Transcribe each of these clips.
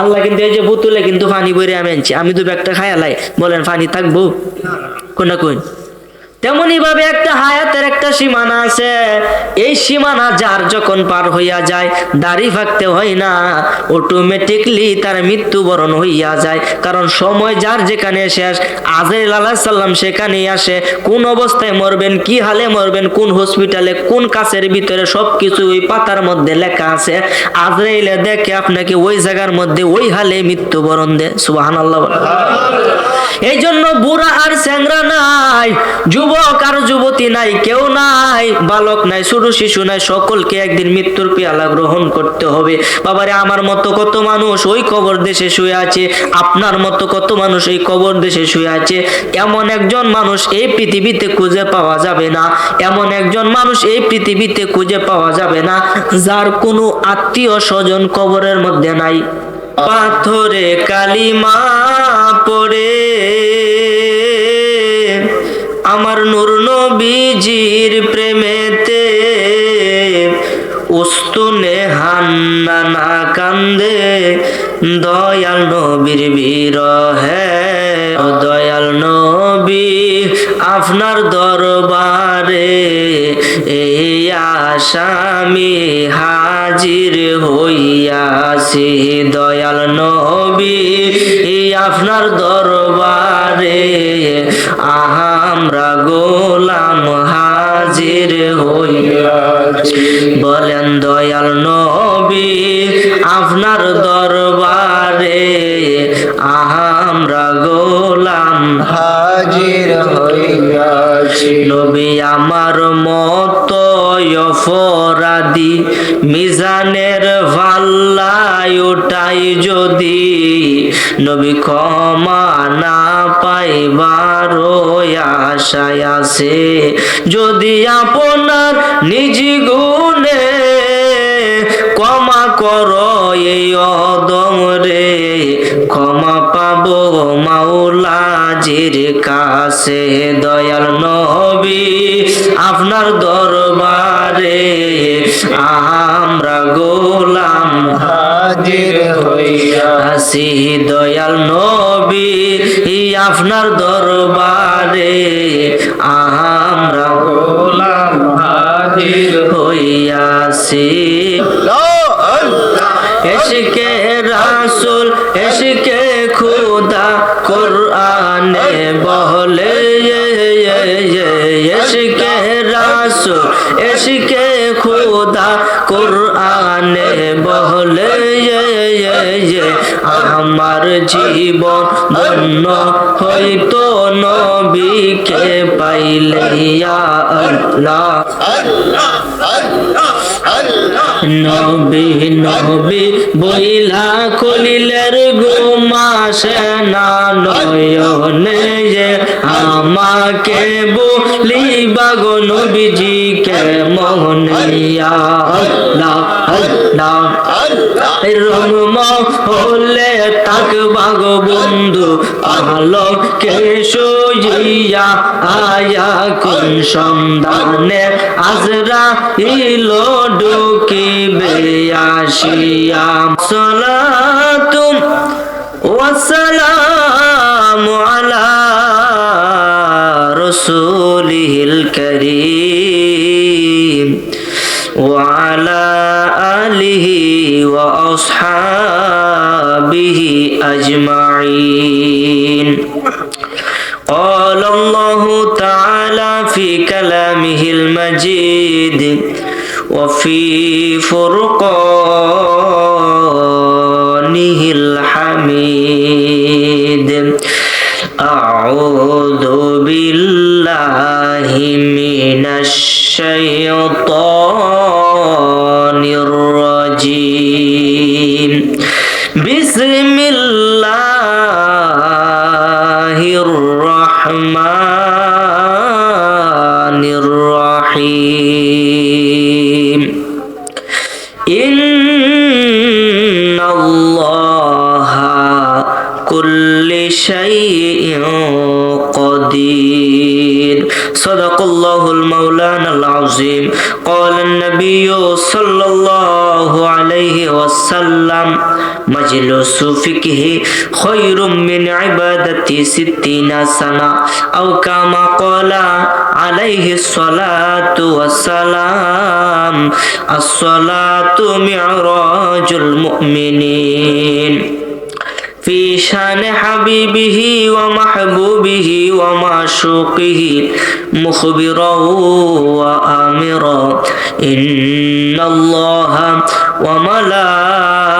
আল্লাহ কিন্তু এই যে বোতলে কিন্তু পানি বইরে আমি আনছি। আমি তো ব্যাগটা খায়ালাই বলেন, পানি থাকব? কোনটা কোন? তেমনি ভাবে একটা হায়াতের একটা সীমানা আছে। এই সীমানা যার যখন পার হইয়া যায়, দাড়ি ফাঁকতে হয় না অটোমেটিকলি তার মৃত্যুবরণ হইয়া যায়। কারণ সময় যার যেখানে শেষ, আজরাইল আলাহ সাল্লাম সেখানেই আসে। কোন অবস্থায় মরবেন, কি হালে মরবেন, কোন হসপিটালে কোন কাছের ভিতরে, সবকিছু ওই পাতার মধ্যে লেখা আছে। আজরাইলে দেখে আপনাকে ওই জায়গার মধ্যে ওই হালে মৃত্যুবরণ দেয়। সুবাহান আল্লাহ এই জন্য বুড়া আর স্যাংরা নাই, যুবক আর যুবতী নাই, কেউ নাই, বালক নাই ছোট শিশু নাই, সকলকে একদিন মৃত্যুর পেয়ালা গ্রহণ করতে হবে। বাবারে, আমার মতো কত মানুষ ওই কবর দেশে শুয়ে আছে, আপনার মতো কত মানুষ এই কবর দেশে শুয়ে আছে। এমন একজন মানুষ এই পৃথিবীতে খুঁজে পাওয়া যাবে না। এমন একজন মানুষ এই পৃথিবীতে খুঁজে পাওয়া যাবে না, যার কোনো আত্মীয় স্বজন কবরের মধ্যে নাই। পাথরে কালিমা পড়ে আমার নূর নবীজির প্রেমেতে উস্তুনে হান্নানা কান্দে। দয়াল নবীর বিরহে দয়াল নবী, আপনার দরবারে এই আসামি হাজির হইয়াছি। দয়াল নবী আপনার দরবারে আমরা গোলাম হাজির হইয়াছি বলেন দয়াল নবী আপনার দরবারে আমরা গোলাম হাজির হইয়াছি নবী আমার মত অপরাধী মিজানের ভাল্লায় ওটাই যদি, নবী ক্ষমা না পাইবার আশায় আছে। যদি আপনার নিজ গুণে ক্ষমা কর এই অদম রে, ক্ষমা পাবো মাওলাজির কাছে। দয়াল নবী, আপনার দয়াল নবী আপনার দরবারে। আমরা গোলাম হাজির হইয়াছি। এসকে রাসুল এসকে খুদা কোরআনে বলে এসকে রাসুল এসকে খুদা কোরআনে বলে। আমার জীবন ধন্য হইতো নবীকে পাইলে আল্লাহ। নবী নবী, বইলা কলিলের ঘুমাসে না, নয়নে আমাকে বলিবা গো নবীজিকে মোহনিয়া আল্লাহ আল্লাহ। রঙম হলে তাক বাগ বন্ধু, আলোকে সইয়া আয়া কোন সন্ধানে আজরা ইলো ডুকিবে আসিয়া। সলাতুম আলা করিম। وعلى آله وأصحابه أجمعين. قال الله تعالى في كلامه المجيد وفي فرقانه الحميد أعوذ بالله من الشيطان إن الله كل شيء قدير صدق الله المولانا العظيم قال النبي صلى الله عليه وسلم مجلس فقه خير من عبادة ستين سنة أو كما قال عليه الصلاة والسلام الصلاة معراج المؤمنين في شان حبيبه ومحبوبه ومعشوقه مخبرا وآمرا إن الله وملائكته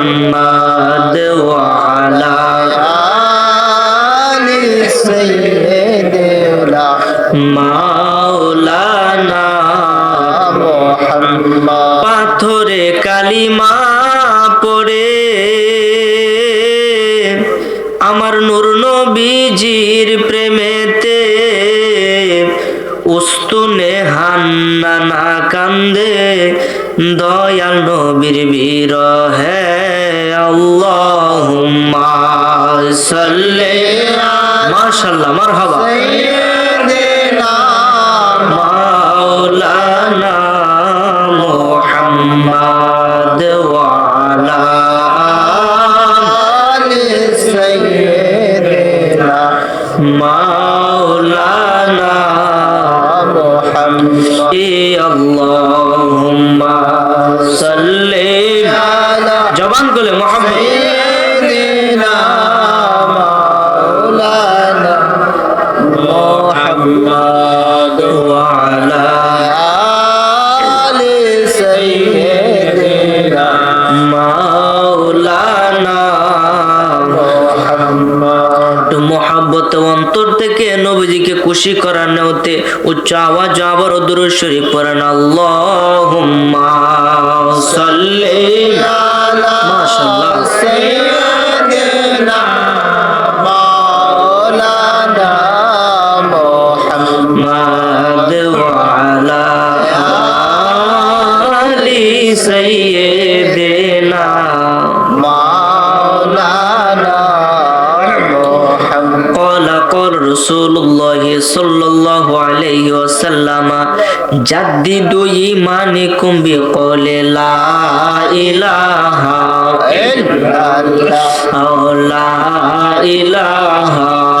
محمد وعلى آل سيدنا مولانا محمد পাথরে কালিমা পড়ে আমার নূর নবীজির প্রেমেতে উস্তুনে হান্নানা কান্দে দয়াল নবীর اللهم صل على ما شاء الله مرحبا উচ্চ আওয়াজ আবার দূর শরীফ পড়েন আল্লাহুম্মা রসুল্লাহ সাল্লাহ আলাইহি ওয়াসাল্লাম জাদ্দিদু ঈমানিকুম বিকওলি লা ইলাহা ইল্লাল্লাহ। লা ইলাহা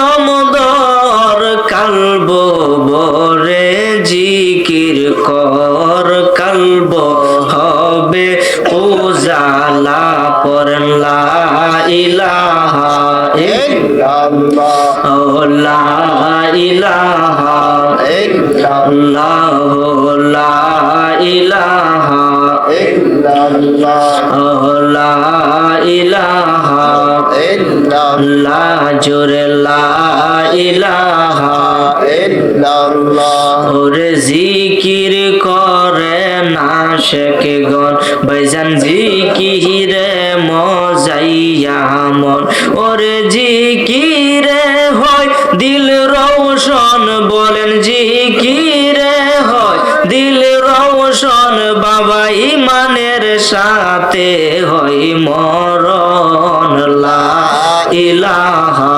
বরে জিকির কর কালব হবে উজালা পরম ইলাহা ইল্লাল্লাহ। লা ইলাহা ইল্লাল্লাহ লা ইলাহা ইল্লাল্লাহ। ইলাহা ইল্লাল্লাহ। জোরে লা ইলাহা ওরে জিকির করে না শেখে গন বাইজান জিকিরে মজাইয়া মন। ওরে জিকিরে হয়, দিল রৌশন বলেন জিকিরে হয়, দিল রৌশন বাবা ইমানের সাথে হয় মরণ। লা ইলাহা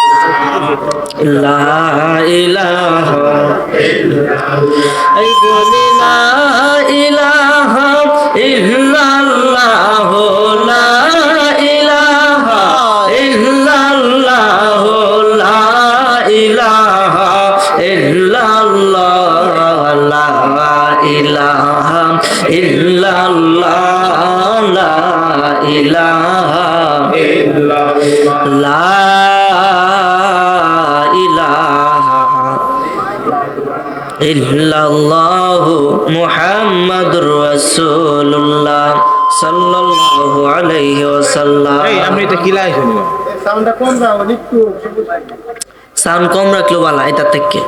লা ইলাহা এই বলি লা ইলাহা ইল্লাল্লাহ। লা ইলাহা লা ইলাহা ইল্লাল্লাহ। লা ইলাহা। ইল্লাল্লাহ লা ইলাহা। লা রাসূলুল্লাহ সাল্লাল্লাহু আলাইহি ওয়াসাল্লাম। এই আপনি এটা কি লাগাইছেন সাউন্ড কম রাখল বালা এটা থেকে।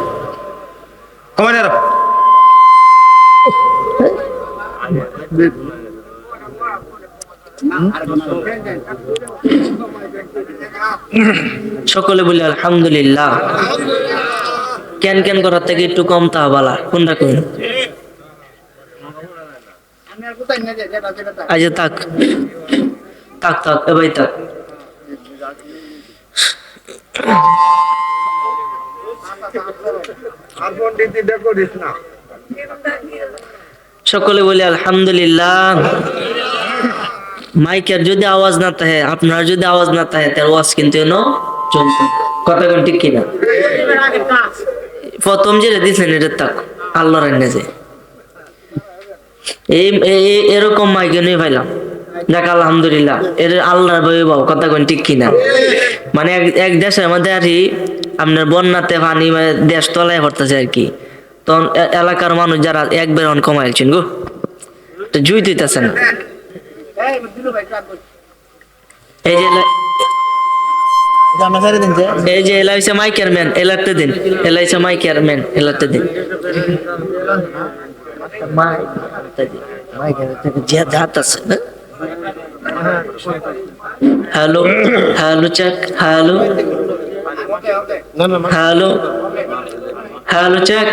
সকলে বলি আলহামদুলিল্লাহ। কেন কেন করার থেকে একটু কম তা বালা কোনটা কোন আজ তাক তাক তাক এবার তাক সকলে বলি আলহামদুলিল্লাহ। মাইকের যদি আওয়াজ না থাকে আপনার যদি আওয়াজ না থাকে তার ওয়াজ কিন্তু এনো চলতো কথা কোন ঠিক কিনা? প্রথম যেটা দিচ্ছেন এটা তাক আল্লাহর এনে যে এই এরকম মাইকে নিয়ে পাইলাম দেখ, আলহামদুলিল্লাহ, এর আল্লাহর বই বাবু কথা কোন ঠিক কিনা? মানে এক এক দেশের মধ্যে আর কি, আপনার বন্যাতে পানি মানে দেশ তলায় পড়তেছে আর কি। তখন এলাকার মানুষ যারা একবার অন কমাইছেন গো। তো জুই দিতেছে না। এই যে এই যে এলাইছে মাইকের ম্যান এলাতে দিন। এলাইছে মাইকের ম্যান এলাতে দিন। যে দাঁত আছে না? Hello hello check hello. Hello hello check.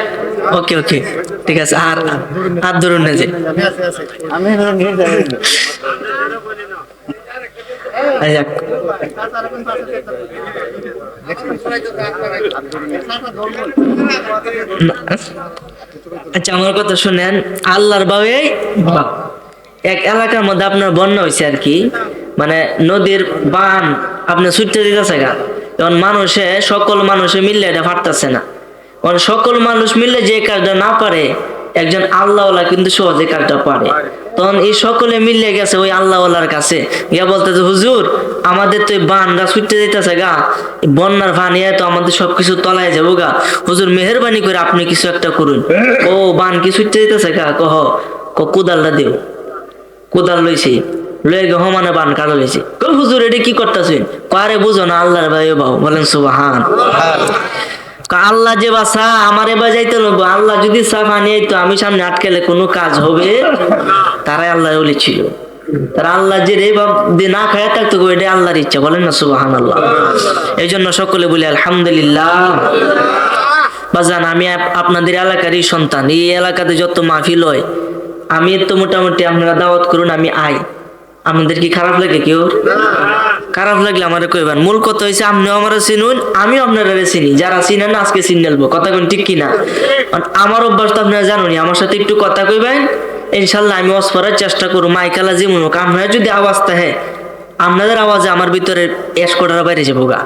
Okay okay ঠিক আছে আর আর ধরুন না যে। এই যাক। আচ্ছা আমার কথা শুনেন, আল্লাহর বাবে এক এলাকার মধ্যে আপনার বন্যা হয়েছে আর কি। মানে নদীর বান আপনার ছুটতে দিতেছে গা। এখন মানুষে, সকল মানুষে মিললে এটা পারতেছে না। কারণ সকল মানুষ মিললে যে কাজটা না পারে একজন আল্লাহওয়ালা কিন্তু সহজে কাজটা পারে। তখন এই সকলে মিললে গেছে ওই আল্লাহওয়ালার কাছে। গিয়া বলতেছে হুজুর আমাদের তো বানটা ছুটতে দিতেছে গা। বন্যার পানি তো আমাদের সবকিছু তলায় যাব গা। হুজুর মেহরবানি করে আপনি কিছু একটা করুন। ও বান কি ছুটতে দিতেছে গা? কহ কোদালটা দেও। কোদাল লইছি। লয়ে গে হমানে বান কাটা লইছি। কই হুজুর এটা কি করতেছেন? কারে বুঝো না আল্লাহর ভাই বাবু। বলেন সুবাহান আল্লাহ যে বাসা, আমারে বাজাইতে লাগবো আল্লাহ যদি সাফ আনিয়ে তো আমি সামনে আটকেলে কোনো কাজ হবে? তারাই আল্লাহ বলে ছিল। তারা আল্লাহ যে রে বাপ দিয়ে না খায় থাকতো এটা আল্লাহর ইচ্ছা। বলেন না সুবাহান আল্লাহ এই জন্য সকলে বলি, আলহামদুলিল্লাহ। বাজান আমি আপনাদের এলাকারই সন্তান। এই এলাকাতে যত মাহফিল হয়, আমি তো মোটামুটি আপনারা দাওয়াত করুন, আমি আই আমাদের কি খারাপ লাগে কেউ? খারাপ লাগলে আমার কইবেন, মূল কথা হয়েছে আপনিও আমার চিনুন, আমিও আপনারা চিনি। যারা চিনেন আজকে চিন নেলবো কথা কোন ঠিক কিনা? আমার অভ্যাস তো আপনারা জানুনি আমার সাথে একটু কথা কইবেন ইনশাল্লাহ আমি ওয়াজ করার চেষ্টা করব। মাইকালা যেমন হোক, আপনারা যদি আওয়াজ থাকে আপনাদের আওয়াজে আমার ভিতরে এস করার বাইরে যাব গা।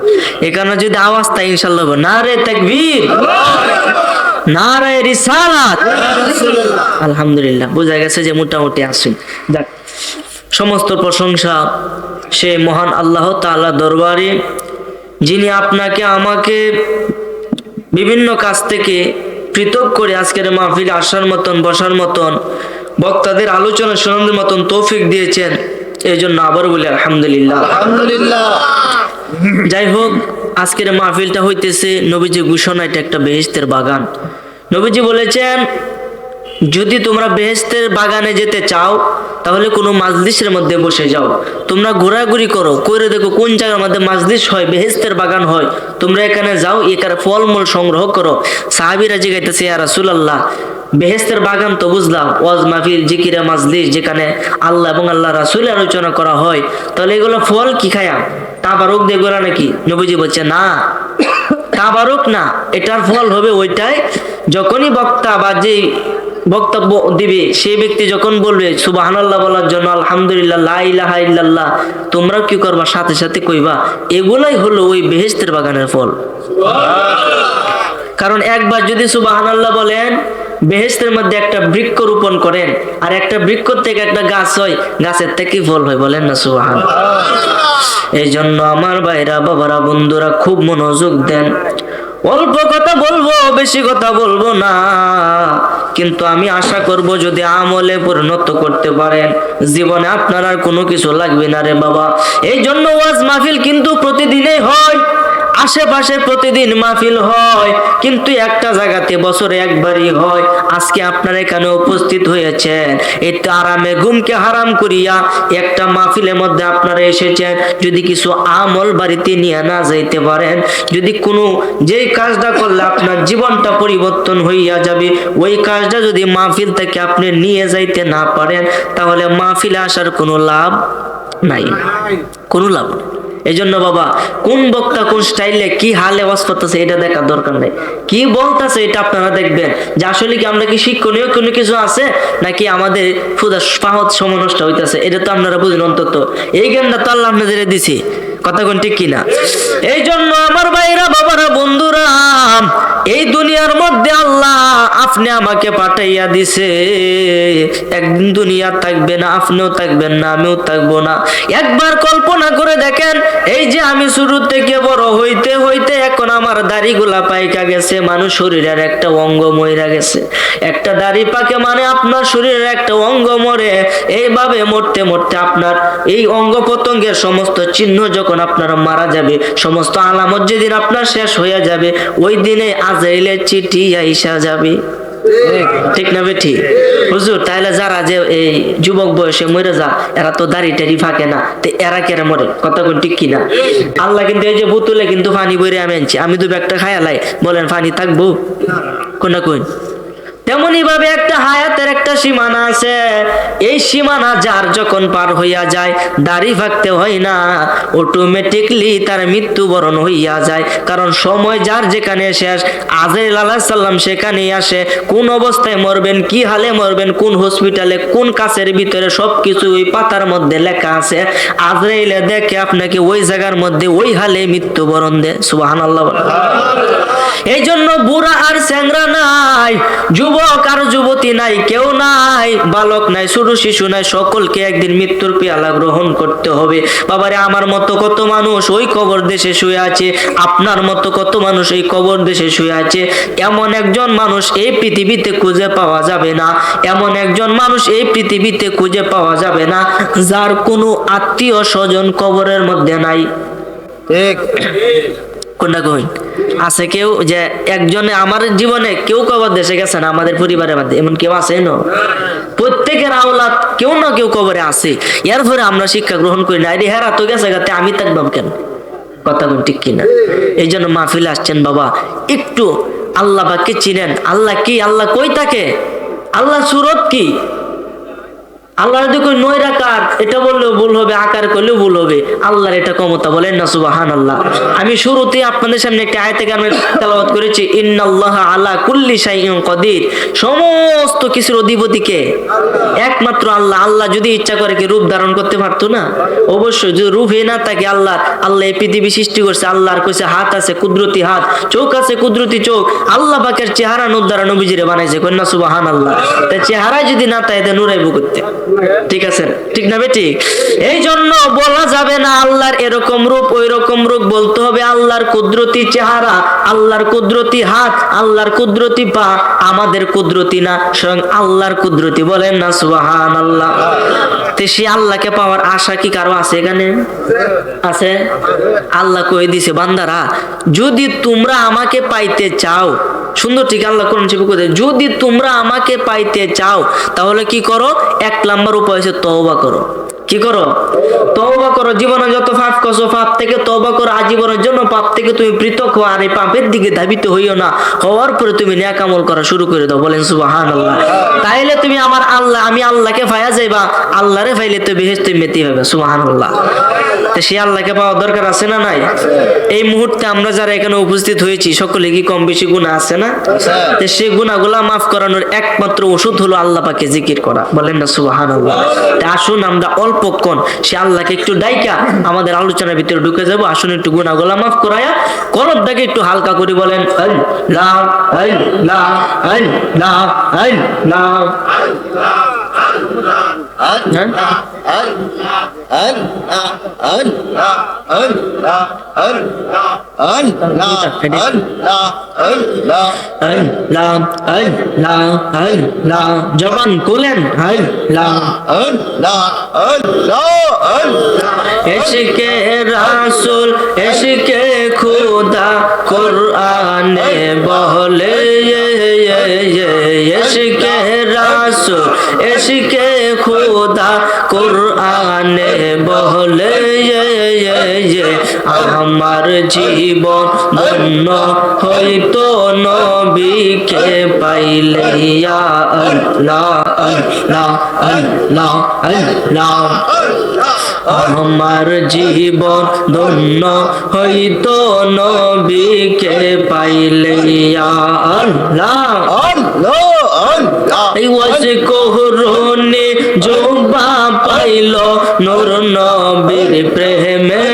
এ কারণে যদি আওয়াজ তাই ইনশাল্লাহ। না রে তাকবীর না রে রিসালাত। আলহামদুলিল্লাহ, বোঝা গেছে যে মোটামুটি আসুন যাক। সমস্ত প্রশংসা সে মহান আল্লাহ তাআলা দরবারে যিনি আপনাকে আমাকে বিভিন্ন কাজ থেকে পৃথক করে আজকের মাহফিলে আসার মতন বসার মতন বক্তাদের আলোচনা শোনানোর মতন তৌফিক দিয়েছেন। এই জন্য আবার বলি আলহামদুলিল্লাহ। আলহামদুলিল্লাহ। যাই হোক আজকের মাহফিলটা হইতেছে নবীজি ঘোষণা এটা একটা বেহেস্তের বাগান। নবীজি বলেছেন যদি তোমরা বেহেস্তের বাগানে যেতে চাও, তাহলে কোনো মাজলিসের মধ্যে বসে যাও। তোমরা ঘোরাঘুরি করো করে দেখো কোন জায়গার মধ্যে মাজলিস হয়, বেহেস্তের বাগান হয়। তোমরা এখানে যাও, এখানে ফলমূল সংগ্রহ করো। সাহাবিরা জিগাইতেছে, ইয়া রাসূলুল্লাহ, বেহেস্তের বাগান তো বুঝলাম, ওয়াজ মাহফিল, জিকিরা মাজলিস, যেখানে আল্লাহ এবং আল্লাহ রাসূল আলোচনা করা হয়। তাহলে এগুলো ফল কি খায়া? তাবারক দেগুলা নাকি? নবীজি বলছে, না, তাবারক না, এটার ফল হবে ওইটাই যখনই বক্তা বা যে বক্তব্য দিবে সেই ব্যক্তি যখন বলবে সুবহানাল্লাহ বলার জন্য আলহামদুলিল্লাহ লা ইল্লাল্লাহ তোমরা কি করবা? সাথে সাথে কইবা এগুলাই হলো ওই বেহেশতের বাগানের ফল। কারণ একবার যদি সুবহানাল্লাহ বলেন বেহেস্তের মধ্যে একটা বৃক্ষ রোপণ করেন আর একটা বৃক্ষ থেকে একটা গাছ হয় গাছের থেকে ফল হয় বলেন না সুবাহান এই জন্য আমার ভাইরা বাবারা বন্ধুরা খুব মনোযোগ দেন। অল্প কথা বলব, বেশি কথা বলব না। কিন্তু আমি আশা করব যদি আমলে পরিণত করতে পারেন, জীবনে আপনার আর কোনো কিছু লাগবে না রে বাবা। এই জন্য ওয়াজ মাহফিল কিন্তু প্রতিদিনই হয়। আশেপাশে প্রতিদিন মাহফিল হয়, কিন্তু একটা জায়গাতে বছরে একবারই হয়। আজকে আপনারা এখানে উপস্থিত হয়েছেন। একটু আরামে ঘুমকে হারাম করিয়া একটা মাহফিলের মধ্যে আপনারা এসেছেন। যদি কিছু আমল বাড়িতে নিয়ে না যাইতে পারেন, যদি কোনো যেই কাজটা করলে আপনার জীবনটা পরিবর্তন হইয়া যাবে, ওই কাজটা যদি মাহফিল থেকে আপনি নিয়ে যাইতে না পারেন, তাহলে মাহফিলে আসার কোনো লাভ নাই। কোনো লাভ নেই। এই জন্য বাবা, কোন বক্তা, কোন স্টাইলে কি হালে ওয়াজ করতেছে এটা দেখার দরকার নেই। কি বলতেছে এটা আপনারা দেখবেন যে আসলে কি আমরা কি শিক্ষণীয় কোনো কিছু আছে নাকি আমাদের ফুদা পাহত সমনষ্ট হইতেছে, এটা তো আপনারা বুঝেন অন্তত। এই জ্ঞানটা তো আল্লাহ আপনাদের দিছি। কথা কোন ঠিক কিনা? এই জন্য আমার ভাইরা, বাবারা, বন্ধুরা, এই দুনিয়ার মধ্যে আল্লাহ আপনি আমাকে পাঠাইয়া দিছে। একদিন দুনিয়া থাকবে না, আপনিও থাকবেন না, আমিও থাকব না। একবার কল্পনা করে দেখেন, এই যে আমি শুরু থেকে বড় হইতে হইতে এখন আমার দাড়িগুলা পাইকা গেছে, মানুষ শরীরের একটা অঙ্গ মইরা গেছে। একটা দাড়ি পাকে মানে আপনার শরীরের একটা অঙ্গ মরে, এইভাবে মরতে মরতে আপনার এই অঙ্গ প্রত্যঙ্গের সমস্ত চিহ্ন যখন আপনার মারা যাবে সমস্ত আলামত যেদিন আপনার শেষ হয়ে যাবে ওই দিনে আজাইলের চিঠি আইসা যাবে। ঠিক। না বেঠি? হুজুর তাহলে যারা যে এই যুবক বয়সে মরে যা এরা তো দাড়ি টাড়ি ফাঁকে না তো এরা কেন মরে? কথা কোন ঠিক কিনা? আল্লাহ কিন্তু এই যে বোতলে কিন্তু পানি বইরে আমি আনছি আমি তো একটা খায়ালাই বলেন পানি থাকব? কোনটা কোন? তেমনি ভাবে একটা হায়াতের একটা সীমানা আছে। এই সীমানা যার যখন পার হইয়া যায়, দাড়ি ফাঁকতে হয় না অটোমেটিকলি তার মৃত্যুবরণ হইয়া যায়। কারণ সময় যার যেখানে শেষ আলাহ সাল্লাম সেখানেই আসে। কোন অবস্থায় মরবেন, কি হালে মরবেন, কোন হসপিটালে কোন কাছের ভিতরে, সবকিছু ওই পাতার মধ্যে লেখা আছে। আজরাইলে দেখে আপনাকে ওই জায়গার মধ্যে ওই হালে মৃত্যুবরণ দেয়। সুবাহান আল্লাহ এই জন্য বুড়া আর স্যাংরা নাই, যুবক আর যুবতী নাই, কেউ নাই, বালক নাই ছোট শিশু নাই, সকলকে একদিন মৃত্যুর পেয়ালা গ্রহণ করতে হবে। বাবারে, আমার মতো কত মানুষ ওই কবর দেশে শুয়ে আছে? আপনার মতো কত মানুষ এই কবর দেশে শুয়ে আছে? এমন একজন মানুষ এই পৃথিবীতে খুঁজে পাওয়া যাবে না। এমন একজন মানুষ এই পৃথিবীতে খুঁজে পাওয়া যাবে না, যার কোনো আত্মীয় স্বজন কবরের মধ্যে নাই। ঠিক। কোনটা কই? আছে কেউ যে একজনে আমার জীবনে কেউ কবর দেশে গেছে না, আমাদের পরিবারের মধ্যে, এমন কেউ আছে না? প্রত্যেকের আওলাদ কেউ না কেউ কবরে আছে। এর ফলে আমরা শিক্ষা গ্রহণ করি না। আরে হেরা তো গেছে গাতে আমি থাকবাম কেন? কথা কোন ঠিক কিনা? এই জন্য মাহফিল আসছেন বাবা, একটু আল্লাহ বাকে চিনেন। আল্লাহ কি? আল্লাহ কই থাকে? আল্লাহ সুরত কি? আল্লাহ যদি কই নয় রাকার এটা বললেও ভুল হবে, আকার করলেও ভুল হবে। আল্লাহর এটা ক্ষমতা বলেন না সুবাহান আল্লাহ আমি শুরুতে আপনাদের সামনে একটা আয়তে গানের তেলাওয়াত করেছি, ইন্নাল্লাহ আলা কুল্লি শাইইন কদির। সমস্ত কিছুর অধিপতিকে একমাত্র আল্লাহ। আল্লাহ যদি ইচ্ছা করে কি রূপ ধারণ করতে পারতো না? অবশ্যই যদি রূপে না থাকে আল্লাহ আল্লাহ এই পৃথিবী সৃষ্টি করছে। আল্লাহর কইছে হাত আছে, কুদরতি হাত। চোখ আছে, কুদরতি চোখ। আল্লাহ পাকের চেহারা নুদ্দারা নবীজিরে বানাইছে কন্যা সুবাহান আল্লাহ তা চেহারায় যদি না তাই নুরাইবো করতে। ঠিক আছে, ঠিক না বেটি? এই জন্য বলা যাবে না আল্লাহর এরকম রূপ ওই রকম রূপ বলতে হবে আল্লাহর কুদরতি চেহারা, আল্লাহর কুদরতি হাত, আল্লাহর কুদরতি পা, আমাদের কুদরতি না, স্বয়ং আল্লাহর কুদরতি বলেন না সুবাহান আল্লাহ তে সে আল্লাহকে পাওয়ার আশা কি কারও আছে এখানে? আছে? আল্লাহ কই দিছে, বান্দারা, যদি তোমরা আমাকে পাইতে চাও, সুন্দর ঠিক, আল্লাহ কোরআন শিবু যদি তোমরা আমাকে পাইতে চাও, তাহলে কি করো? এক নাম্বার উপায় হচ্ছে তওবা করো। কি করো? তওবা করো, জীবনে যত পাপ করছ, পাপ থেকে তওবা করো, আজীবনের জন্য পাপ থেকে তুমি পৃথক হও আর এই পাপের দিকে ধাবিত হইও না। হওয়ার পরে তুমি ন্যাক আমল করা শুরু করে দাও, বলেন সুবহানাল্লাহ। তাইলে তুমি আমার আল্লাহ, আমি আল্লাহকে পাইয়া যাইবা, আল্লাহরে পাইলে তো বেহেশতে মেতে হবে সুবহানাল্লাহ। তো সে আল্লাহকে পাওয়ার দরকার আছে না নাই? এই মুহূর্তে আমরা যারা এখানে উপস্থিত হয়েছি, সকলে কি কম বেশি গুণা আছে না? তো সেই গুণাগুলা মাফ করানোর একমাত্র ওষুধ হলো আল্লাহ পাকে জিকির করা, বলেন না সুবাহান আল্লাহ আসুন, আমরা অল্পক্ষণ সে আল্লাহকে একটু ডাইকা আমাদের আলোচনার ভিতরে ঢুকে যাব আসুন একটু গুণাগুলা মাফ করায়া দাকে একটু হালকা করে বলেন আল্লাহ আল্লাহ আল্লাহ আল্লাহ জবান আল্লাহ এসকে রাসুল এসকে খুদা কোরআনে বলে এসকে রাসুল এসকে খুদা কোরআনে বলে আমার জীবন ধন্য হইতো নবীকে পাইলে আল্লাহ আল্লাহ আল্লাহ আল্লাহ। আমার জীবন ধন্য হইতো নবীকে পাইলে আল্লাহ। এই ওয়াজ জোবা পাইল নূর নবীর প্রেমে।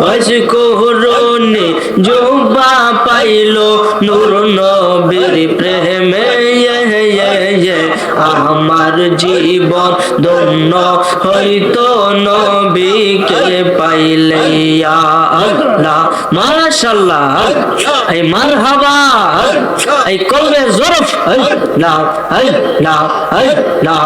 ওয়াজ জোবা পাইল নূর নবীর প্রেমে। আমার জীবন ধন্য হইতো নবীকে পাইলে আল্লাহ। মাশাআল্লাহ। এই মারহাবা। এই কলবে জরফ। আল্লাহ আল্লাহ আল্লাহ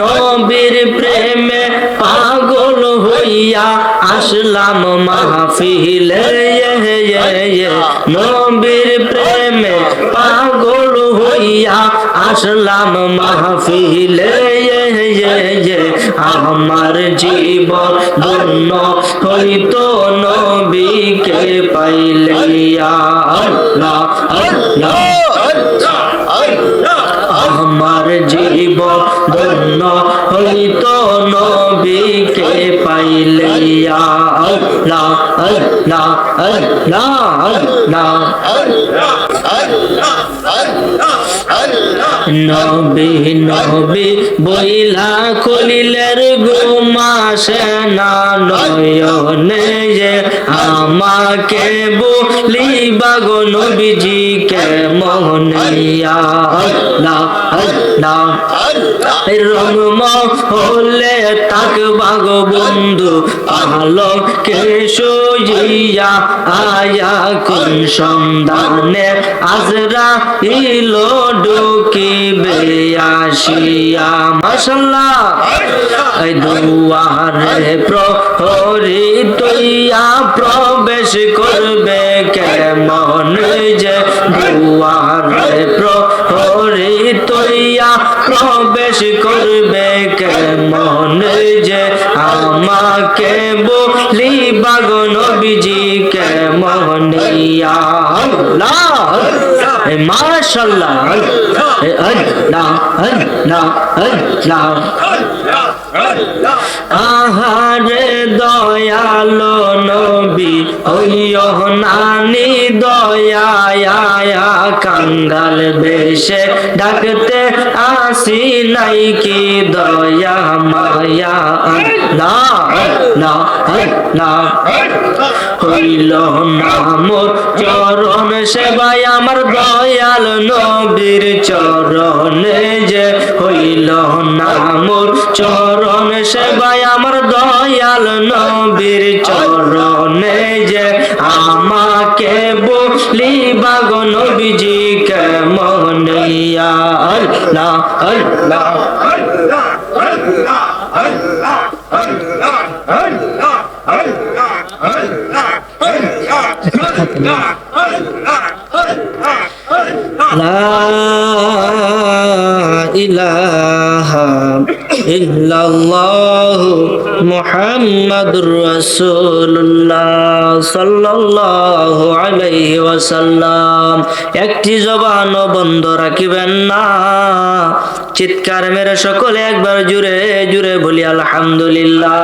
নবীর প্রেমে পাগল হইয়া আসলাম মাহফিলে। নবীর আসলাম মাহফিলে আমার জীবন ধন্য হইতো নবীকে পাইলে আল্লাহ আল্লাহ, আমার জীবন ধন্য হইত নবীকে পাইলে আল্লাহ আল্লাহ আল্লাহ আল্লাহ। নবী নবী বইলা কলিলের ঘুমাসে না নয়নে আমাকে বলি বাগো নবীজিকে মোহনিয়া আল্লাহ আল্লাহ রং হলে তাক বাগ বন্ধু আলো কে সইয়া আয়া কোন সন্ধানে? আজরা ইলো ডুকিবে আসিয়া মাশাল্লাহ এই দুয়ারে প্রহরী তৈয়া প্রবেশ করবে কেমন? যে দুয়ারে প্রহরী প্রবেশ করবে কেমন যে আমাকে বলি বাগন বিজি কেমন মাশাল্লাহ আল্লাহ আল্লাহ আল্লাহ। আহারে দয়ালো নবী ওইয় নানি দয়া কাঙ্গাল বেশে ডাকতে আসি নাই কি দয়া, মায়া, আল্লাহ হইল চরণ সেবায় আমার দয়াল নবীর চরণে। হইল না মোর চরণ সেবায় আমার দয়াল নবীর চরণে যে আমাকে বলিবা গো নবীজি কেমন আল্লাহ আল্লাহ আল্লাহ আল্লাহ আল্লাহ আল্লাহ আল্লাহ আল্লাহ আল্লাহ আল্লাহ আল্লাহ আল্লাহ। ইলাহা ইল্লাল্লাহু মুহাম্মাদুর রাসূলুল্লাহ সাল্লাল্লাহু আলাইহি ওয়াসাল্লাম। একটি জবান বন্ধ রাখিবেন না। চিৎকার মেরে সকলে একবার জুড়ে জুড়ে বলি, আলহামদুলিল্লাহ।